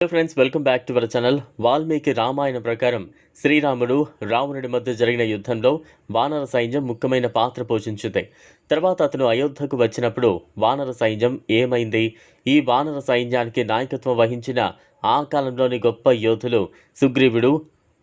Hello friends welcome back to our channel Valmiki Ramayanam ప్రకారం శ్రీరాముడు రావణుడి మధ్య జరిగిన యుద్ధంలో వానర సైన్యం ముఖ్యమైన పాత్ర పోషించింది. తర్వాత అతను అయోధ్యకు వచ్చినప్పుడు వానర సైన్యం ఏమైంది? ఈ వానర సైన్యానికి నాయకత్వం వహించిన ఆ కాలంలోని గొప్ప యోధులు సుగ్రీవుడు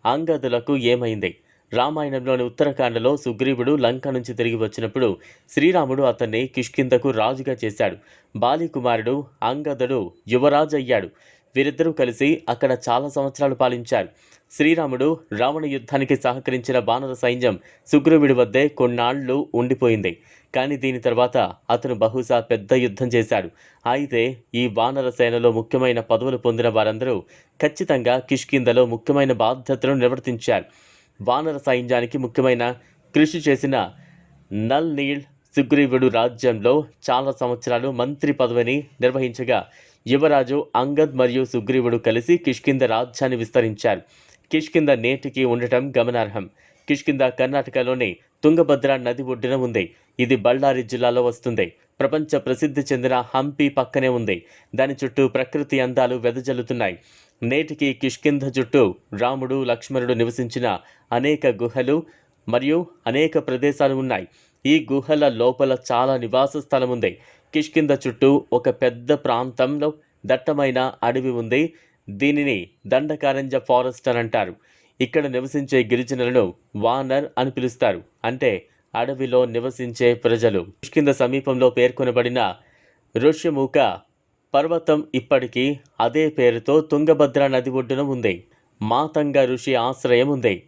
అంగదులకు ఏమైంది? రామాయణంలోని ఉత్తరాఖండలో సుగ్రీవుడు లంక నుంచి తిరిగి వచ్చినప్పుడు శ్రీరాముడు అతన్ని కిష్కిందకు రాజుగా చేశాడు. బాలికుమారుడు అంగదుడు యువరాజు అయ్యాడు వీరిద్దరూ కలిసి అక్కడ చాలా సంవత్సరాలు పాలించారు. శ్రీరాముడు రావణ యుద్ధానికి సహకరించిన బాణర సైన్యం సుగ్రీవుడి వద్దే కొన్నాళ్ళు ఉండిపోయింది. కానీ దీని తర్వాత అతను బహుశా పెద్ద యుద్ధం చేశాడు. అయితే ఈ వానర సేనలో ముఖ్యమైన పదవులు పొందిన వారందరూ ఖచ్చితంగా కిష్కిందలో ముఖ్యమైన బాధ్యతలను నిర్వర్తించారు. వానర సైన్యానికి ముఖ్యమైన కృషి చేసిన నల్ నీల్ సుగ్రీవుడు రాజ్యంలో చాలా సంవత్సరాలు మంత్రి పదవిని నిర్వహించగా యువరాజు అంగద్ మరియు సుగ్రీవుడు కలిసి కిష్కింద రాజ్యాన్ని విస్తరించారు. కిష్కింద నేటికి ఉండటం గమనార్హం. కిష్కింద కర్ణాటకలోని తుంగభద్ర నది ఒడ్డున ఉంది. ఇది బళ్ళారి జిల్లాలో వస్తుంది. ప్రపంచ ప్రసిద్ధి చెందిన హంపి పక్కనే ఉంది. దాని చుట్టూ ప్రకృతి అందాలు వెదజల్లుతున్నాయి. నేటికి కిష్కింద చుట్టూ రాముడు లక్ష్మణుడు నివసించిన అనేక గుహలు మరియు అనేక ప్రదేశాలు ఉన్నాయి. ఈ గుహల లోపల చాలా నివాస స్థలం ఉంది కిష్కింద చుట్టూ ఒక పెద్ద ప్రాంతంలో దట్టమైన అడవి ఉంది. దీనిని దండకారంజ ఫారెస్ట్ అని అంటారు. ఇక్కడ నివసించే గిరిజనులను వానర్ అని పిలుస్తారు. అంటే అడవిలో నివసించే ప్రజలు. కిష్కింద సమీపంలో పేర్కొనబడిన ఋష్యముఖ పర్వతం ఇప్పటికీ అదే పేరుతో తుంగభద్ర నది ఒడ్డున ఉంది. మాతంగ ఋషి ఆశ్రయం ఉంది.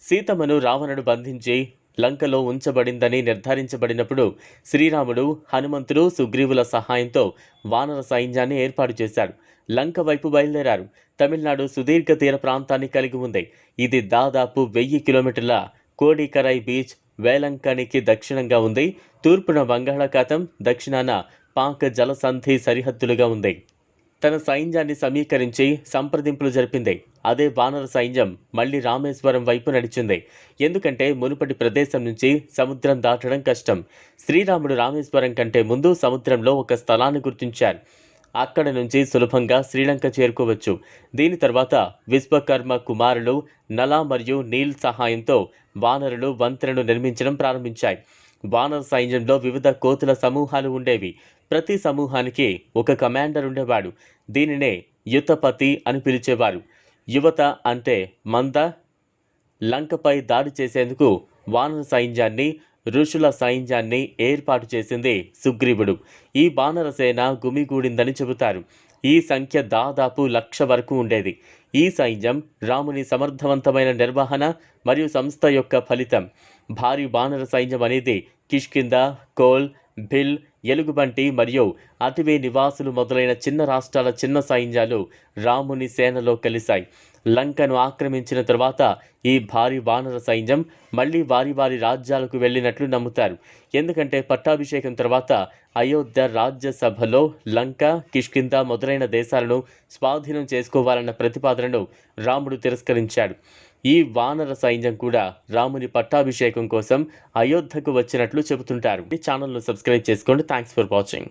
సీతమ్మను రావణుడు బంధించి లంకలో ఉంచబడిందని నిర్ధారించబడినప్పుడు శ్రీరాముడు హనుమంతుడు సుగ్రీవుల సహాయంతో వానర సైన్యాన్ని ఏర్పాటు చేశారు. లంక వైపు బయలుదేరారు. తమిళనాడు సుదీర్ఘ తీర ప్రాంతాన్ని కలిగి ఉంది. ఇది దాదాపు వెయ్యి కిలోమీటర్ల కోడికరై బీచ్ వేలంకనికి దక్షిణంగా ఉంది. తూర్పున బంగాళాఖాతం దక్షిణాన పాక జలసంధి సరిహద్దులుగా ఉంది. తన సైన్యాన్ని సమీకరించి సంప్రదింపులు జరిపింది. అదే వానర సైన్యం మళ్ళీ రామేశ్వరం వైపు నడిచింది. ఎందుకంటే మునుపటి ప్రదేశం నుంచి సముద్రం దాటడం కష్టం. శ్రీరాముడు రామేశ్వరం కంటే ముందు సముద్రంలో ఒక స్థలాన్ని గుర్తించారు. అక్కడ నుంచి సులభంగా శ్రీలంక చేరుకోవచ్చు. దీని తర్వాత విశ్వకర్మ కుమారులు నల మరియు నీల్ సహాయంతో వానరులు వంతెనను నిర్మించడం ప్రారంభించాయి. వానర సైన్యంలో వివిధ కోతుల సమూహాలు ఉండేవి. ప్రతి సమూహానికి ఒక కమాండర్ ఉండేవాడు. దీనినే యుతపతి అని పిలిచేవారు. యువత అంటే మంద లంకపై దాడి చేసేందుకు వానర సైన్యాన్ని ఋషుల సైన్యాన్ని ఏర్పాటు చేసింది సుగ్రీవుడు. ఈ వానర సేన గుమిగూడిందని చెబుతారు. ఈ సంఖ్య దాదాపు లక్ష వరకు ఉండేది. ఈ సైన్యం రాముని సమర్థవంతమైన నిర్వహణ మరియు సంస్థ యొక్క ఫలితం. భారీ బాణర సైన్యం అనేది కిష్కింద కోల్ భిల్ ఎలుగుబంటి మరియు అతివే నివాసులు మొదలైన చిన్న రాష్ట్రాల చిన్న సైన్యాలు రాముని సేనలో కలిశాయి. లంకను ఆక్రమించిన తర్వాత ఈ భారీ వానర సైన్యం మళ్ళీ వారి వారి రాజ్యాలకు వెళ్ళినట్లు నమ్ముతారు. ఎందుకంటే పట్టాభిషేకం తర్వాత అయోధ్య రాజ్యసభలో లంక కిష్కింద మొదలైన దేశాలను స్వాధీనం చేసుకోవాలన్న ప్రతిపాదనను రాముడు తిరస్కరించాడు. ఈ వానర సైన్యం కూడా రాముని పట్టాభిషేకం కోసం అయోధ్యకు వచ్చినట్లు చెబుతుంటారు. ఈ ఛానల్ను సబ్స్క్రైబ్ చేసుకోండి. Thanks for watching